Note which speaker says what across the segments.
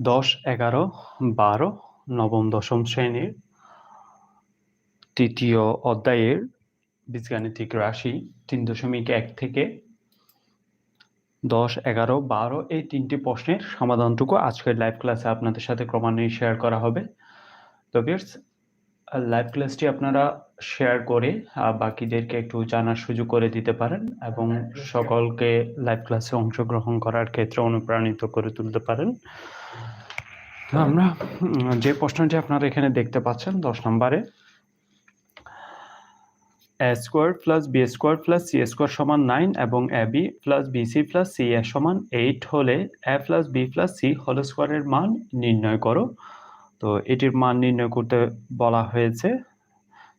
Speaker 1: দশ এগারো বারো নবম দশম শ্রেণির তৃতীয় অধ্যায়ের বীজগাণিতিক রাশি তিন দশমিক এক থেকে দশ এগারো বারো এই তিনটি প্রশ্নের সমাধানটুকু আজকের লাইভ ক্লাসে আপনাদের সাথে ক্রমান্বয়ে শেয়ার করা হবে। তো বিয়ার্স লাইভ ক্লাসটি আপনারা শেয়ার করে বাকিদেরকে একটু জানার সুযোগ করে দিতে পারেন এবং সকলকে লাইভ ক্লাসে অংশগ্রহণ করার ক্ষেত্রে অনুপ্রাণিত করে তুলতে পারেন। আমরা যে প্রশ্নটি আপনারা এখানে দেখতে পাচ্ছেন, দশ নম্বরে A square plus B square plus C square সমান নাইন এবং A B plus B C plus C A সমান এইট হলে A plus B plus C whole স্কোয়ারের মান নির্ণয় করো। তো এটির মান নির্ণয় করতে বলা হয়েছে।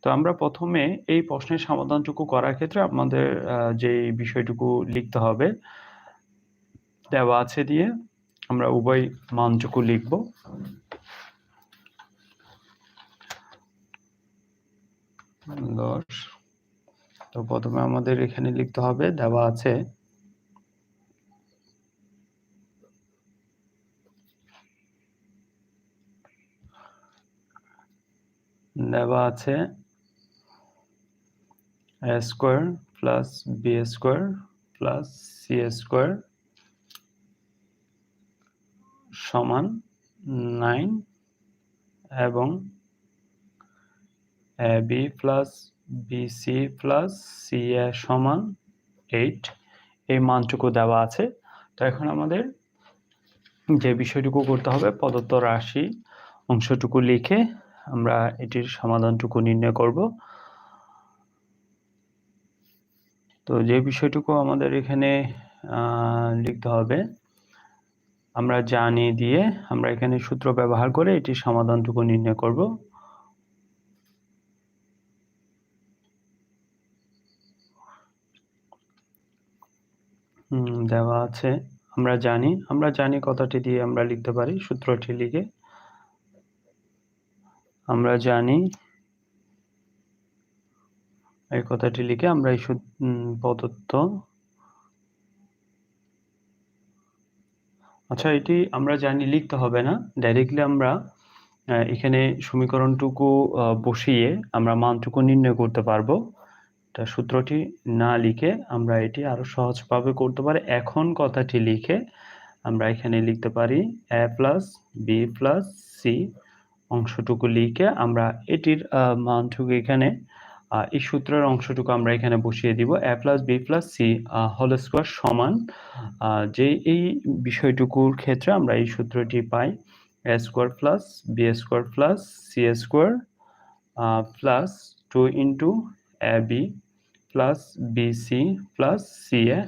Speaker 1: তো আমরা প্রথমে এই প্রশ্নের সমাধানটুকু করার ক্ষেত্রে আমাদের যে বিষয়টুকু লিখতে হবে, দেওয়া আছে দিয়ে আমরা উভয় মানটুকু লিখব। দশ। তো প্রথমে আমাদের এখানে লিখতে হবে, দেওয়া আছে। দেওয়া আছে square plus B square plus C square সমান নাইন এবং B plus BC plus C A সমান এইট এই মানটুকু দেওয়া আছে। তো এখন আমাদের যে বিষয়টুকু করতে হবে, প্রদত্ত রাশি অংশটুকু লিখে আমরা এটির সমাধানটুকু নির্ণয় করব। তো যে বিষয়টুকু আমাদের এখানে লিখতে হবে আমরা জানি দিয়ে আমরা এখানে সূত্র ব্যবহার করে এটির সমাধানটুকু নির্ণয় করব। দেওয়া আছে। আমরা জানি আমরা জানি কথাটি দিয়ে আমরা লিখতে পারি সূত্রটি লিখে। আমরা জানি এই কথাটি লিখে আমরা এই প্রদত্ত আচ্ছা এটি আমরা জানি লিখতে হবে না। ডাইরেক্টলি আমরা এখানে সমীকরণটুকু বসিয়ে আমরা মানটুকু নির্ণয় করতে পারব। তা সূত্রটি না লিখে আমরা এটি আরও সহজভাবে করতে পারি। এখন কথাটি লিখে আমরা এখানে লিখতে পারি A plus B plus C অংশটুকু লিখে আমরা এটির মানটুকু এখানে এই সূত্রের অংশটুকু আমরা এখানে বসিয়ে দিব, A plus B plus C whole square সমান যে এই বিষয়টুকুর ক্ষেত্রে আমরা এই সূত্রটি পাই A square plus B square plus C square plus two into A B plus BC plus C A.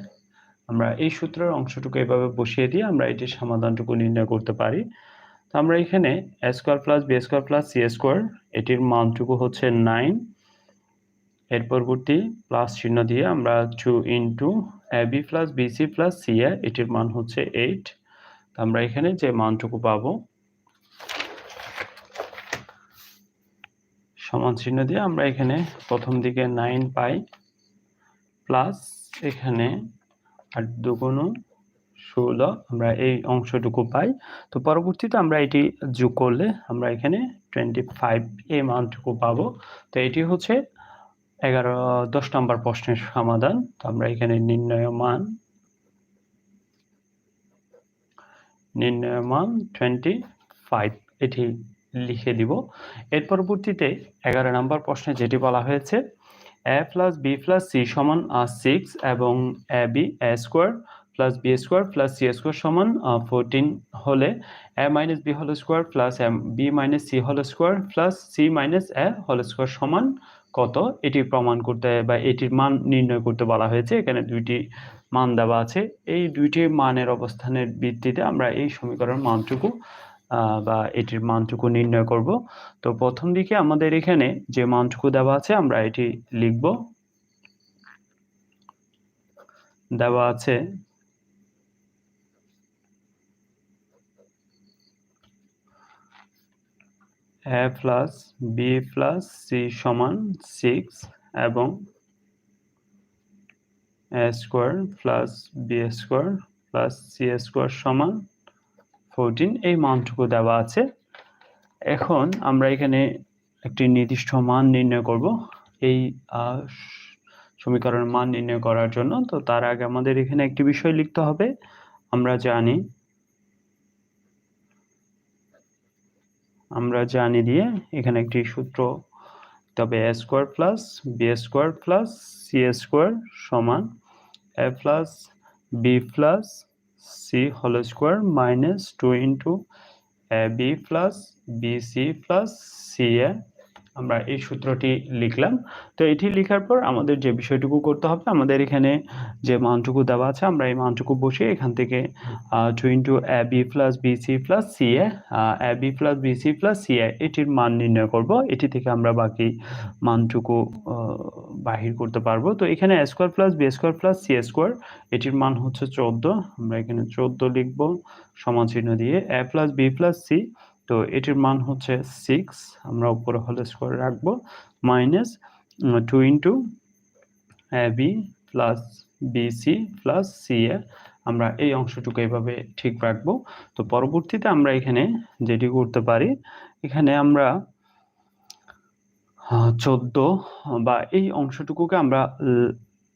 Speaker 1: আমরা এই সূত্রের অংশটুকু এভাবে বসিয়ে দিয়ে আমরা এটির সমাধানটুকু নির্ণয় করতে পারি। তো আমরা এখানে A square plus B square plus C square এটির মানটুকু হচ্ছে নাইন এর পরবর্তী প্লাস চিহ্ন দিয়ে আমরা two into A B plus BC plus C A এটির মান হচ্ছে এইট আমরা এখানে যে মানটুকু পাবো, সমান চিহ্ন দিয়ে আমরা এখানে প্রথম দিকে নাইন পাই প্লাস এখানে আট দুগুণ ষোলো আমরা এই অংশটুকু পাই। তো পরবর্তীতে আমরা এটি যোগ করলে আমরা এখানে টোয়েন্টি ফাইভ এই মানটুকু পাবো। তো এটি হচ্ছে এগারো, দশ নম্বর প্রশ্নের সমাধান। তো আমরা এখানে নির্ণয় মান নির্ণয় মান টোয়েন্টি ফাইভ এটি লিখে দিব। এর পরবর্তীতে এগারো নম্বর প্রশ্নে যেটি বলা হয়েছে A plus B plus C সমান সিক্স এবং A B A square plus B square plus C square সমান ফোরটিন হলে A minus B whole square plus M B minus C whole square plus C minus A whole square সমান কত? এটি প্রমাণ করতে বা এটির মান নির্ণয় করতে বলা হয়েছে। এখানে দুইটি মান দেওয়া আছে। এই দুইটি মানের অবস্থানের ভিত্তিতে আমরা এই সমীকরণ মানটুকু বা এটির মানটুকু নির্ণয় করব। তো প্রথম দিকে আমাদের এখানে যে মানটুকু দেওয়া আছে, আমরা এটি লিখব। দেওয়া আছে A plus, B plus, C সমান সিক্স এবং A square plus B square plus C square সমান ফোরটিন। এই মানটুকু দেওয়া আছে। এখন আমরা এখানে একটি নির্দিষ্ট মান নির্ণয় করব। এই সমীকরণের মান নির্ণয় করার জন্য। তো তার আগে আমাদের এখানে একটি বিষয় লিখতে হবে। আমরা জানি আমরা জানি দিয়ে এখানে একটি সূত্র, তবে A square plus B square plus C square সমান A plus B plus C whole square minus two into A B plus B C plus C A আমরা এই সূত্রটি লিখলাম। তো এটি লেখার পর আমাদের যে বিষয়টুকু করতে হবে, আমাদের এখানে যে মানটুকু দেওয়া আছে, আমরা এই মানটুকু বসিয়ে এখান থেকে two into A B plus B C plus C A B plus B C plus C A এটির মান নির্ণয় করব। এটি থেকে আমরা বাকি মানটুকু বাহির করতে পারব। তো এখানে A square plus B square plus C square এটির মান হচ্ছে চোদ্দ। আমরা এখানে চোদ্দ লিখব, সমান চিহ্ন দিয়ে। A plus B plus C তো এটির মান হচ্ছে সিক্স আমরা উপরে হল স্কোয়ার রাখব minus two into B plus B C plus C A আমরা এই অংশটুকু এভাবে ঠিক রাখব। তো পরবর্তীতে আমরা এখানে যেটি করতে পারি, এখানে আমরা চোদ্দ, বা এই অংশটুকুকে আমরা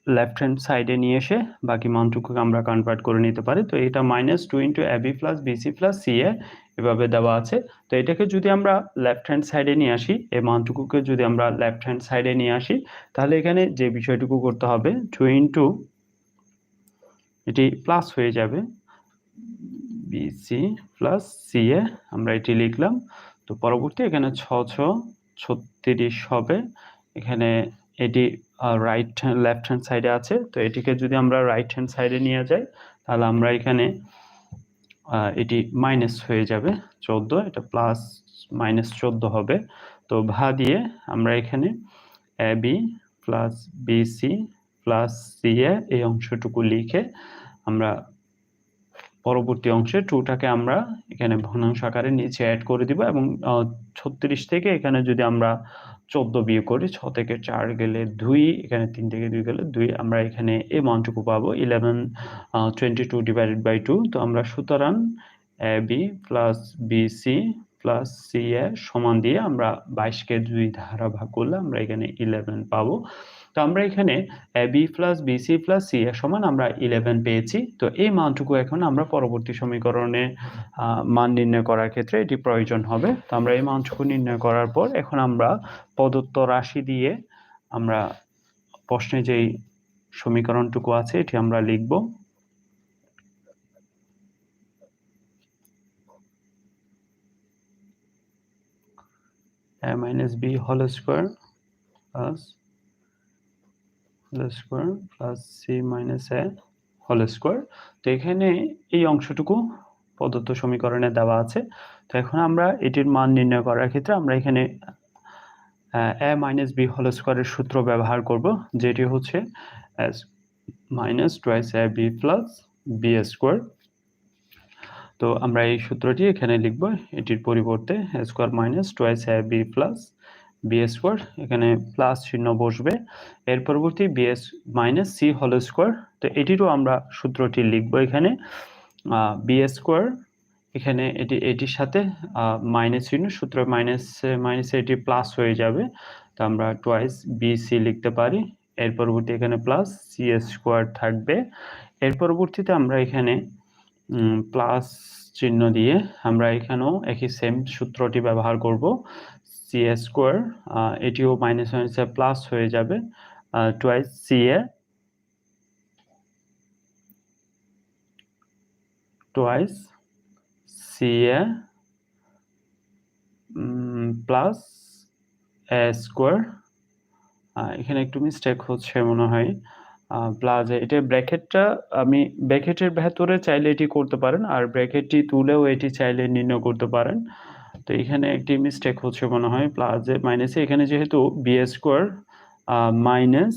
Speaker 1: লেফট হ্যান্ড সাইডে নিয়ে এসে বাকি মানটুকুকে আমরা কনভার্ট করে নিতে পারি। তো এটা minus two into AB plus BC plus C A এভাবে দেওয়া আছে। তো এটাকে যদি আমরা লেফট হ্যান্ড সাইডে নিয়ে আসি, এই মানটুকুকে যদি আমরা লেফট হ্যান্ড সাইডে নিয়ে আসি, তাহলে এখানে যে বিষয়টুকু করতে হবে টু ইন্টু এটি প্লাস হয়ে যাবে। বিসি প্লাস সি এ আমরা এটি লিখলাম। তো পরবর্তী এখানে ছ ছ, ছত্রিশ হবে। এখানে এটি রাইট হ্যান্ড লেফট হ্যান্ড সাইডে আছে। তো এটিকে যদি আমরা রাইট হ্যান্ড সাইডে নিয়ে যাই, তাহলে আমরা এখানে এটি মাইনাস হয়ে যাবে চোদ্দ, এটা প্লাস মাইনাস চোদ্দ হবে। তো ভা দিয়ে আমরা এখানে A B plus BC plus C A এই অংশটুকু লিখে আমরা পরবর্তী অংশে টুটাকে আমরা এখানে ভগ্নাংশ আকারে নিচে অ্যাড করে দিব এবং ছত্রিশ থেকে এখানে যদি আমরা চোদ্দ বিয়োগ করি, ছ থেকে চার গেলে দুই, এখানে তিন থেকে দুই গেলে দুই, আমরা এখানে এই মানটুকু পাবো eleven twenty two divided by two তো আমরা সুতরাং A B plus BC plus C A সমান দিয়ে আমরা বাইশকে দুই ধারা ভাগ করলে আমরা এখানে ইলেভেন পাবো। তো আমরা এখানে B plus BC plus C এর সমান আমরা ইলেভেন পেয়েছি। তো এই মানটুকু এখন আমরা পরবর্তী সমীকরণে মান নির্ণয় করার ক্ষেত্রে এটি প্রয়োজন হবে। তো আমরা এই মানটুকু নির্ণয় করার পর এখন আমরা প্রদত্ত রাশি দিয়ে আমরা প্রশ্নে যেই সমীকরণটুকু আছে এটি আমরা লিখব। a minus b whole square plus square plus c minus a whole square তো এখানে এই অংশটুকু প্রদত্ত সমীকরণে দেওয়া আছে। তো এখন আমরা এটির মান নির্ণয় করার ক্ষেত্রে আমরা এখানে a মাইনাস বি হোল স্কোয়ারের সূত্র ব্যবহার করব, যেটি হচ্ছে minus twice A B plus B square তো আমরা এই সূত্রটি এখানে লিখব, এটির পরিবর্তে square minus twice A B plus B square এখানে প্লাস চিহ্ন বসবে। এর পরবর্তী B S minus C whole square তো এটিরও আমরা সূত্রটি লিখব এখানে। বি স্কোয়ার এখানে এটি, এটির সাথে মাইনাস চিহ্ন, সূত্র মাইনাস মাইনাস এটি প্লাস হয়ে যাবে। তো আমরা টুয়াইস বি সি লিখতে পারি। এর পরবর্তী এখানে প্লাস সি স্কোয়ার থাকবে। এর পরবর্তীতে আমরা এখানে প্লাস চিহ্ন দিয়ে আমরা এখানেও একই সেম সূত্রটি ব্যবহার করব। সি এ স্কোয়ার এটিও মাইনাস মাইনাসে প্লাস হয়ে যাবে twice C A twice C A plus A square এখানে একটু মিস্টেক হচ্ছে মনে হয় প্লাস এটা ব্র্যাকেটটা আমি ব্র্যাকেটের ভেতরে চাইলে এটি করতে পারেন, আর ব্র্যাকেটটি তুলেও এটি চাইলে নির্ণয় করতে পারেন তো এখানে একটি মিস্টেক হচ্ছে মনে হয় প্লাস মাইনাসে এখানে যেহেতু B square minus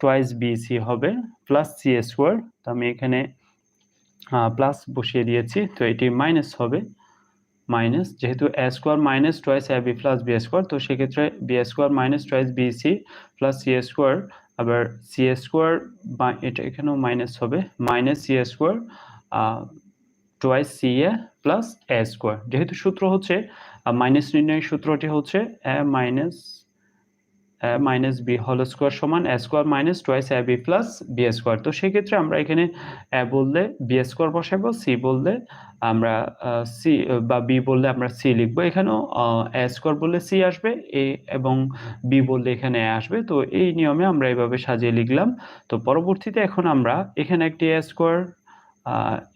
Speaker 1: twice BC হবে প্লাস সি স্কোয়ার তো আমি এখানে প্লাস বসিয়ে দিয়েছি, তো এটি মাইনাস হবে। মাইনাস যেহেতু A square minus twice A B plus B square তো সেক্ষেত্রে B square minus twice BC plus C square আবার সি স্কোয়ার বা, এটা এখানেও মাইনাস হবে। Minus C square twice C A plus A square যেহেতু সূত্র হচ্ছে মাইনাস নির্ণয়ের সূত্রটি হচ্ছে A minus minus B whole square সমান A square minus twice A B plus B square তো সেক্ষেত্রে আমরা এখানে এ বললে বি স্কোয়ার বসাবো সি বললে আমরা সি বা বি বললে আমরা সি লিখব। এখানেও এ স্কোয়ার বললে সি আসবে এ এবং বি বললে এখানে এ আসবে। তো এই নিয়মে আমরা এইভাবে সাজিয়ে লিখলাম। তো পরবর্তীতে এখন আমরা এখানে একটি এ স্কোয়ার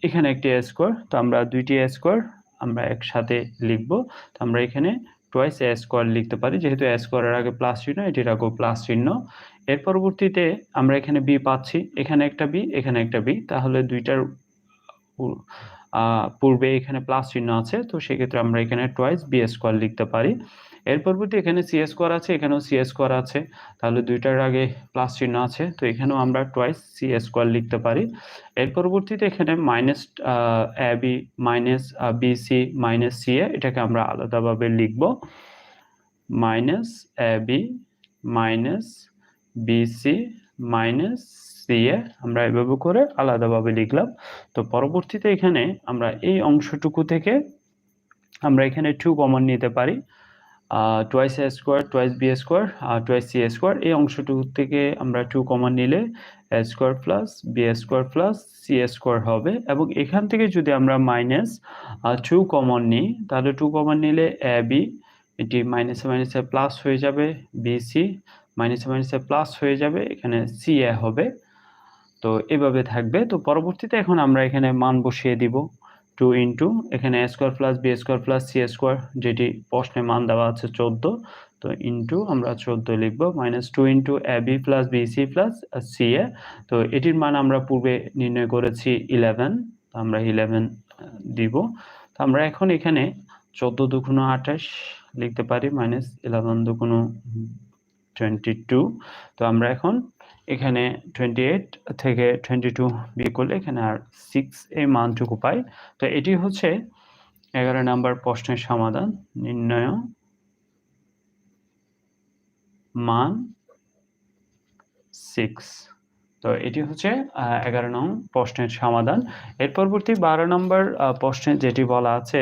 Speaker 1: এখানে একটি এ স্কোয়ার তো আমরা দুইটি এ স্কোয়ার আমরা একসাথে লিখব। তো আমরা এখানে টোয়াইস এ স্কোয়ার লিখতে পারি, যেহেতু এ স্কোয়ারের আগে প্লাস চিহ্ন এটির আগেও প্লাস চিহ্ন। এর পরবর্তীতে আমরা এখানে বি পাচ্ছি, এখানে একটা বি এখানে একটা বি তাহলে দুইটার পূর্বে এখানে প্লাস চিহ্ন আছে, তো সেক্ষেত্রে আমরা এখানে টোয়াইস বি স্কোয়ার লিখতে পারি। এর পরবর্তী এখানে সি স্কোয়ার আছে, এখানেও সি স্কোয়ার আছে। তাহলে দুইটার আগে প্লাস চিহ্ন আছে, তো এখানেও আমরা টোয়াইস সি স্কোয়ার লিখতে পারি। এর পরবর্তীতে এখানে minus A B minus B C minus C A এটাকে আমরা আলাদাভাবে লিখব। Minus A B minus B C minus A আমরা এভাবে করে আলাদাভাবে লিখলাম। তো পরবর্তীতে এখানে আমরা এই অংশটুকু থেকে আমরা এখানে টু কমন নিতে পারি twice A square twice B square R twice C square এই অংশটুকু থেকে আমরা টু কমন নিলে A square plus B square plus C square হবে এবং এখান থেকে যদি আমরা মাইনাস টু কমন নিই, তাহলে টু কমন নিলে এ বি এটি মাইনাসে মাইনাসে প্লাস হয়ে যাবে বি সি মাইনাসে মাইনাসে প্লাস হয়ে যাবে, এখানে সি এ হবে। তো এভাবে থাকবে। তো পরবর্তীতে এখন আমরা এখানে মান বসিয়ে দিব টু ইন্টু, এখানে A square plus B square plus C square যেটি প্রশ্নে মান দেওয়া আছে চোদ্দ। তো ইন্টু আমরা চোদ্দ লিখব minus two into A B plus B C plus C A তো এটির মান আমরা পূর্বে নির্ণয় করেছি ইলেভেন আমরা ইলেভেন দিব। তো আমরা এখন এখানে চোদ্দ দুগুণ আঠাশ লিখতে পারি মাইনাস ইলেভেন দুগুণ টোয়েন্টি টু তো আমরা এখন এখানে টোয়েন্টি এইট থেকে টোয়েন্টি টু বিয়ে করলে এখানে আর সিক্স এই মানটুকু পাই। তো এটি হচ্ছে এগারো নাম্বার প্রশ্নের সমাধান, নির্ণয় মান সিক্স তো এটি হচ্ছে এগারো নং প্রশ্নের সমাধান। এর পরবর্তী বারো নম্বর প্রশ্নে যেটি বলা আছে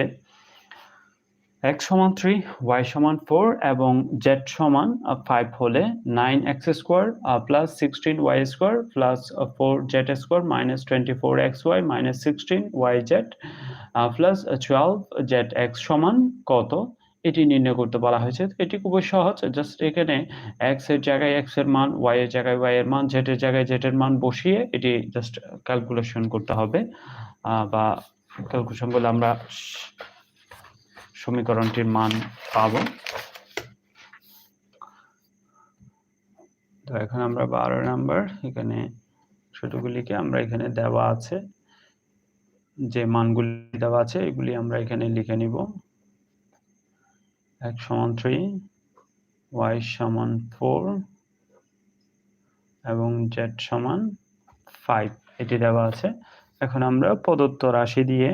Speaker 1: এক্স সমান থ্রি ওয়াই সমান ফোর এবং জেড সমান ফাইভ হলে nine X square plus sixteen Y square plus four Z square minus twenty four X Y minus sixteen Y Z plus twelve Z X সমান কত? এটি নির্ণয় করতে বলা হয়েছে। এটি খুবই সহজ। জাস্ট এখানে এক্সের জায়গায় এক্সের মান ওয়াই এর জায়গায় ওয়াই এর মান জেড এর জায়গায় জেড এর মান বসিয়ে এটি জাস্ট ক্যালকুলেশন করতে হবে। বা ক্যালকুলেশন করলে আমরা সমীকরণটির মান পাব। তো এখন আমরা বারো নাম্বার, এখানে ছোটগুলিকে আমরা এখানে দেওয়া আছে। যে মানগুলি দেওয়া আছে, এগুলি আমরা এখানে লিখে নিব। এক সমান থ্রি, ওয়াই সমান ফোর, এবং জেড সমান ফাইভ, এটি দেওয়া আছে। এখন আমরা প্রদত্ত রাশি দিয়ে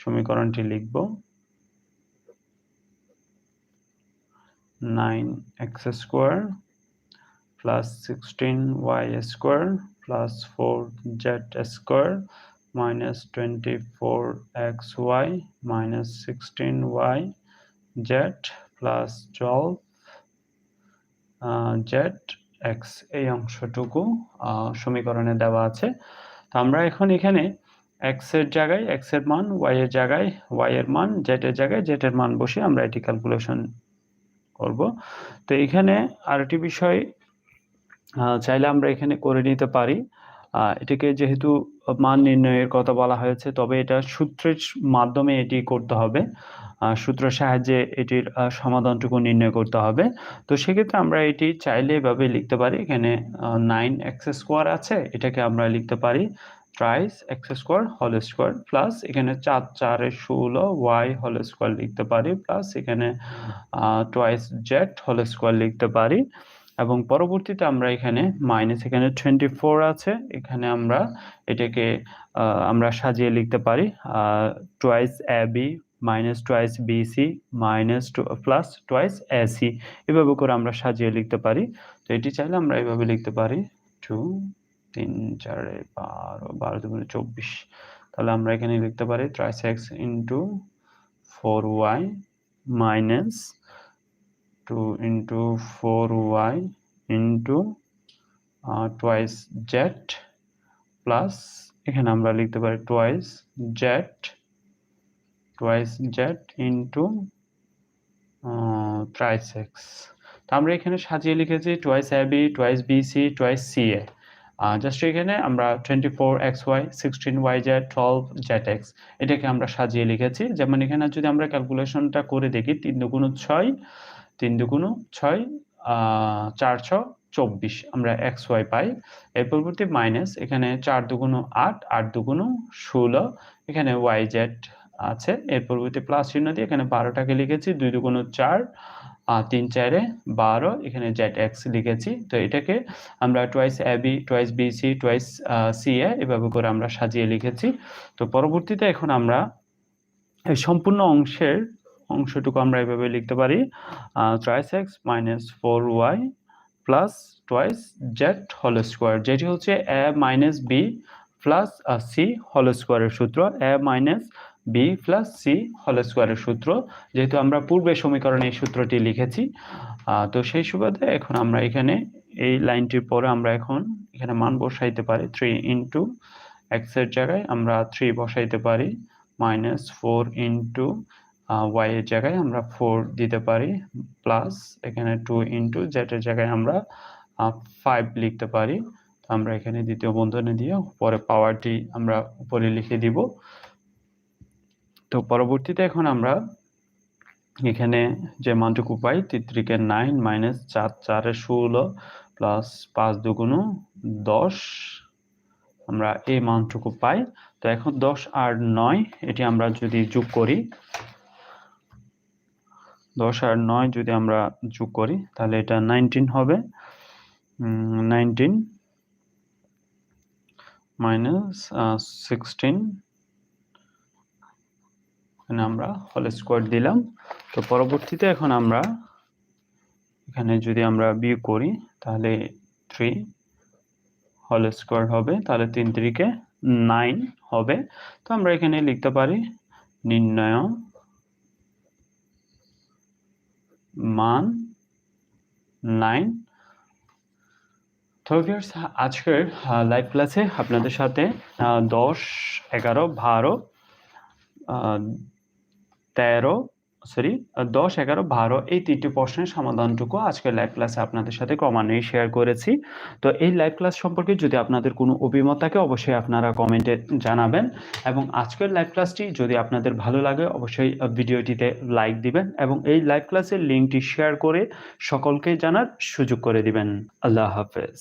Speaker 1: সমীকরণটি লিখব। Nine X square plus sixteen Y square plus four Z square minus 24xy minus 16y z plus 12 z x এই অংশটুকু সমীকরণে দেওয়া আছে। তো আমরা এখন এখানে x এর জায়গায়, x এর মান, y এর জায়গায়, y এর মান, z এর জায়গায়, z এর মান বসে আমরা এটি ক্যালকুলেশন করব। তো এখানে আরেকটি বিষয় চাইলে আমরা এখানে করে নিতে পারি। এটিকে যেহেতু মান নির্ণয়ের কথা বলা হয়েছে, তবে এটা সূত্রের মাধ্যমে এটি করতে হবে। সূত্র সাহায্যে এটির সমাধানটুকু নির্ণয় করতে হবে। তো সেক্ষেত্রে আমরা এটি চাইলে এভাবে লিখতে পারি। এখানে নাইন এক্স স্কোয়ার আছে, এটাকে আমরা লিখতে পারি। ট্রাইস এক্স স্কোয়ার হল স্কোয়ার প্লাস এখানে চার, চারে ষোলো ওয়াই হল স্কোয়ার লিখতে পারি প্লাস এখানে টোয়াইস জেড হল স্কোয়ার লিখতে পারি এবং পরবর্তীতে আমরা এখানে মাইনাস এখানে টোয়েন্টি ফোর আছে। এখানে আমরা এটাকে আমরা সাজিয়ে লিখতে পারি twice A B minus twice BC minus plus twice AC এভাবে করে আমরা সাজিয়ে লিখতে পারি। তো এটি চাইলে আমরা এভাবে লিখতে পারি। টু তিন, চারে বারো বারো দুগুণে চব্বিশ। তাহলে আমরা এখানে লিখতে পারি thrice x into four y minus two into four y into twice z plus এখানে আমরা লিখতে পারি twice z twice z into thrice x তো আমরা এখানে সাজিয়ে লিখেছি twice a b twice b c twice c a just এখানে আমরা twenty four x y sixteen y z twelve z x এটাকে আমরা সাজিয়ে লিখেছি। যেমন এখানে যদি আমরা ক্যালকুলেশনটা করে দেখি, তিন দুগুণ ছয়, তিন দুগুণ ছয় চার ছ, চব্বিশ আমরা এক্স ওয়াই পাই। এর পরবর্তী মাইনাস এখানে চার দুগুণ আট আট দুগুণ ষোলো, এখানে ওয়াই জেড আছে। এর পরবর্তী প্লাস চিহ্ন দিয়ে এখানে বারোটাকে লিখেছি, দুই দুগুণ চার তিন চারে বারো, এখানে জেড এক্স লিখেছি। তো এটাকে আমরা twice a b twice b c twice c a এভাবে করে আমরা সাজিয়ে লিখেছি। তো পরবর্তীতে এখন আমরা এই সম্পূর্ণ অংশের অংশটুকু আমরা এভাবে লিখতে পারি। Thrice x minus four y plus twice z whole square যেটি হচ্ছে a minus b plus c whole স্কোয়ারের সূত্র। A minus b plus c whole স্কোয়ারের সূত্র, যেহেতু আমরা পূর্বে সমীকরণে এই সূত্রটি লিখেছি তো সেই সুবাদে এখন আমরা এখানে এই লাইনটির পরে আমরা এখন এখানে মান বসাইতে পারি থ্রি ইন্টু এক্সের জায়গায় আমরা থ্রি বসাইতে পারি মাইনাস ফোর ইন্টু ওয়াই এর জায়গায় আমরা ফোর দিতে পারি প্লাস এখানে টু ইন্টু জেটের জায়গায় আমরা ফাইভ লিখতে পারি। আমরা এখানে দ্বিতীয় বন্ধনে দিয়ে পরে পাওয়ারটি আমরা উপরে লিখে দিব। তো পরবর্তীতে এখন আমরা এখানে যে মানটুকু পাই তিত্রিকে নাইন মাইনাস চার চারে ষোলো প্লাস পাঁচ দুগুণ দশ, আমরা এই মানটুকু পাই। তো এখন দশ আর নয়, এটি আমরা যদি যোগ করি, দশ আর নয় যদি আমরা যোগ করি, তাহলে এটা নাইনটিন হবে। নাইনটিন মাইনাস সিক্সটিন এখানে আমরা হোল স্কোয়ার দিলাম। তো পরবর্তীতে এখন আমরা এখানে যদি আমরা বিয়োগ করি, তাহলে থ্রি হোল স্কোয়ার হবে, তাহলে তিন তিরিকে নাইন হবে। তো আমরা এখানে লিখতে পারি নির্ণয় মান নাইন তো ভিউয়ার্স আজকের লাইভ ক্লাসে আপনাদের সাথে দশ, এগারো, বারো তেরো সরি দশ এগারো বারো এই তিনটি প্রশ্নের সমাধানটুকু আজকের লাইভ ক্লাসে আপনাদের সাথে ক্রমান্বয়ে শেয়ার করেছি। তো এই লাইভ ক্লাস সম্পর্কে যদি আপনাদের কোনো অভিমত থাকে অবশ্যই আপনারা কমেন্টে জানাবেন এবং আজকের লাইভ ক্লাসটি যদি আপনাদের ভালো লাগে অবশ্যই ভিডিওটিতে লাইক দিবেন এবং এই লাইভ ক্লাসের লিঙ্কটি শেয়ার করে সকলকে জানার সুযোগ করে দিবেন। আল্লাহ হাফেজ।